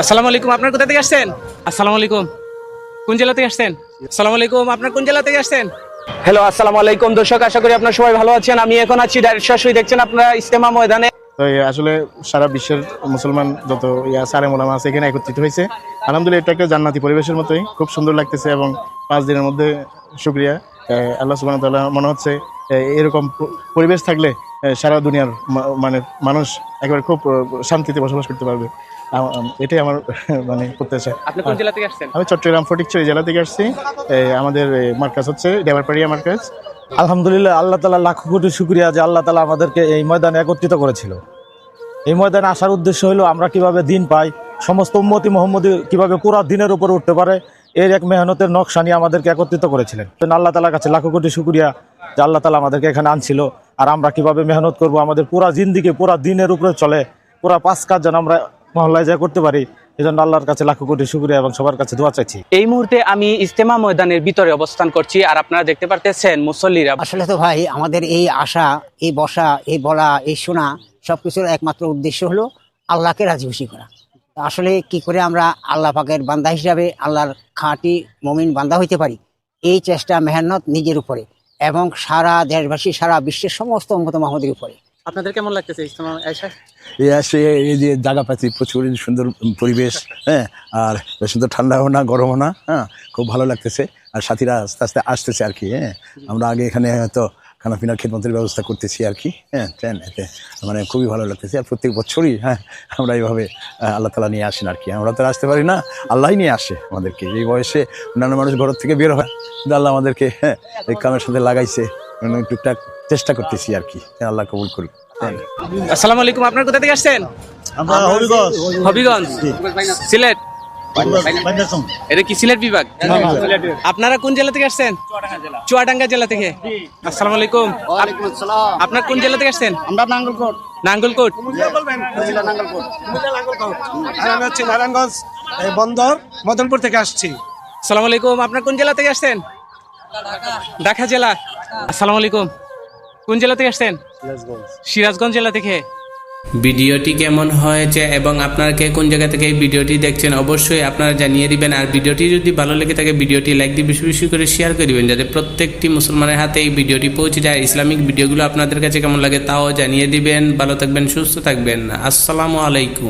আসসালামু আলাইকুম আপনার কোথা থেকে আসছেন? আসসালামু আলাইকুম। কোন জেলা থেকে আসছেন? আসসালামু আলাইকুম আপনার কোন জেলা থেকে আসছেন? হ্যালো আসসালামু আলাইকুম। দর্শক আশা করি আপনারা সবাই ভালো আছেন। আমি এখন আছি ডাইরেক্ট সরাসরি। দেখছেন আপনারা ইস্তেমা ময়দানে? তো এই আসলে সারা বিশ্বের মুসলমান যত ইয়া সারে মোলামা আছে এখানে একত্রিত হয়েছে। আলহামদুলিল্লাহ এটা একটা জান্নাতি পরিবেশের মতোই। খুব সুন্দর লাগতেছে এবং পাঁচ দিনের মধ্যে শুক্রিয়া। আল্লাহ সুবাহ তাআলা মনে হচ্ছে এরকম পরিবেশ থাকলে সারা দুনিয়ার মানে মানুষ একেবারে খুব শান্তিতে বসবাস করতে পারবে। এটাই আমার মানে প্রত্যাশা। আপনি কোন জেলা থেকে আসছেন? আমি চট্টগ্রাম ফটিকছড়ি জেলা থেকে আসছি। আমাদের মার্কাজ হচ্ছে ডেবারপাড়িয়া মার্কাজ। আলহামদুলিল্লাহ আল্লাহ তালা লাখ কোটি শুক্রিয়া যে আল্লাহ তালা আমাদেরকে এই ময়দানে একত্রিত করেছিল। এই ময়দানে আসার উদ্দেশ্য হলো আমরা কীভাবে দিন পাই সমস্ত উম্মতি মোহাম্মদী কীভাবে পুরা দিনের উপরে উঠতে পারে এর এক মেহনতের নকশা নিয়ে আমাদেরকে একত্রিত করেছিলেন। তো আল্লাহ তালার কাছে লাখো কোটি শুক্রিয়া যে আল্লাহ তালা আমাদেরকে এখানে আনছিল। আর আমরা কীভাবে মেহনত করব? আমাদের পুরা জিন্দিকে পুরা দিনের উপরে চলে। পুরা পাঁচ কাজ যেন আমরা মহল্লায় যা করতে পারি। এই জন্য আল্লাহর কাছে লাখো কোটি শুক্রিয়া এবং সবার কাছে দোয়া চাইছি। এই মুহূর্তে আমি ইস্তেমা ময়দানের ভিতরে অবস্থান করছি আর আপনারা দেখতে পারতেছেন মুসল্লিরা। আসলে তো ভাই আমাদের এই আশা এই বসা এই বলা এই শোনা সবকিছুর একমাত্র উদ্দেশ্য হলো আল্লাহকে রাজি খুশি করা। আসলে কি করে আমরা আল্লাহ পাকের বান্দা হিসাবে আল্লাহর খাঁটি মমিন বান্দা হইতে পারি? এই চেষ্টা মেহনত নিজের উপরে। এবং সারা দেশবাসী সারা বিশ্বের সমস্ত অঙ্গত মাহমুদের উপরে। আপনাদের কেমন লাগতেছে এসে? এই যে জায়গা পাচ্ছি প্রচুর সুন্দর পরিবেশ হ্যাঁ আর সুন্দর ঠান্ডাও না গরমও না হ্যাঁ খুব ভালো লাগতেছে। আর সাথীরা আস্তে আস্তে আসতেছে আর কি হ্যাঁ। আমরা আগে এখানে হয়তো খানা পিনার খেদমতের ব্যবস্থা করতেছি আর কি। হ্যাঁ ট্রেন এতে মানে খুবই ভালো লাগতেছে। আর প্রত্যেক বছরই হ্যাঁ আমরা এইভাবে আল্লাহ তালা নিয়ে আসেন আর কি। আমরা তো আর আসতে পারি না আল্লাহই নিয়ে আসে আমাদেরকে। এই বয়সে অন্যান্য মানুষ ঘর থেকে বের হয় কিন্তু আল্লাহ আমাদেরকে হ্যাঁ এই কামের সাথে লাগাইছে। মানে টুকটাক চেষ্টা করতেছি আর কি। হ্যাঁ, আল্লাহ কবুল করুক। হ্যাঁ আসসালামু আলাইকুম আপনার কোথা থেকে আসছেন? হবিগঞ্জ। হবিগঞ্জ। সিলেট। এটা কি সিলেট বিভাগ? আপনারা কোন জেলা থেকে আসছেন? চুয়াডাঙ্গা জেলা। থেকে। আসসালামু আলাইকুম। আপনার কোন জেলা থেকে আসছেন? আমরা নাঙ্গলকোট। নাঙ্গলকোট। আমি হচ্ছে নারায়ণগঞ্জ বন্দর মদনপুর থেকে আসছি। আসসালামু আলাইকুম। আপনার কোন জেলা থেকে আসছেন? ঢাকা জেলা। আসসালামু আলাইকুম। কোন জেলা থেকে আসছেন? সিরাজগঞ্জ জেলা থেকে। ভিডিওটি কেমন হয়েছে এবং আপনারা কে কোন জায়গা থেকে এই ভিডিওটি দেখছেন, অবশ্যই আপনারা জানিয়ে দিবেন। আর ভিডিওটি যদি ভালো লেগে থাকে, ভিডিওটি লাইক দিয়ে বেশি বেশি করে শেয়ার করে দিবেন, যাতে প্রত্যেকটি মুসলমানের হাতে এই ভিডিওটি পৌঁছে যায়। ইসলামিক ভিডিওগুলো আপনাদের কাছে কেমন লাগে তাও জানিয়ে দিবেন। ভালো থাকবেন, সুস্থ থাকবেন। আসসালামু আলাইকুম।